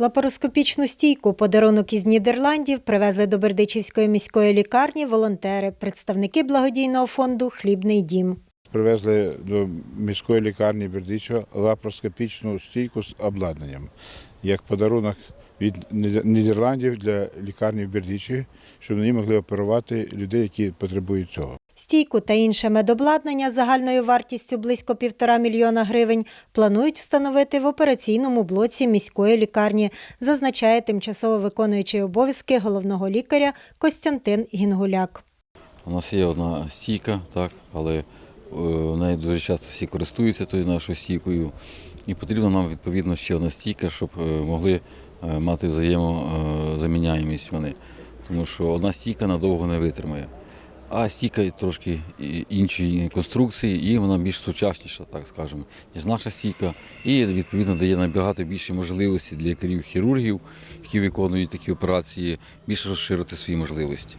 Лапароскопічну стійку подарунок із Нідерландів привезли до Бердичівської міської лікарні волонтери, представники благодійного фонду Хлібний дім. Привезли до міської лікарні Бердичева лапароскопічну стійку з обладнанням як подарунок від Нідерландів для лікарні в Бердичеві, щоб вони могли оперувати людей, які потребують цього. Стійку та інше медобладнання загальною вартістю близько півтора мільйона гривень планують встановити в операційному блоці міської лікарні, зазначає тимчасово виконуючий обов'язки головного лікаря Костянтин Гінгуляк. У нас є одна стійка, так, але е, нею дуже часто всі користуються тою нашою стійкою. І потрібна нам відповідно ще одна стійка, щоб е, могли е, мати взаємозаміняємість вони. Тому що одна стійка надовго не витримає. А стійка трошки іншої конструкції, і вона більш сучасніша, так скажемо, ніж наша стійка. І відповідно дає набагато більше можливості для лікарів-хірургів, які виконують такі операції, більше розширити свої можливості.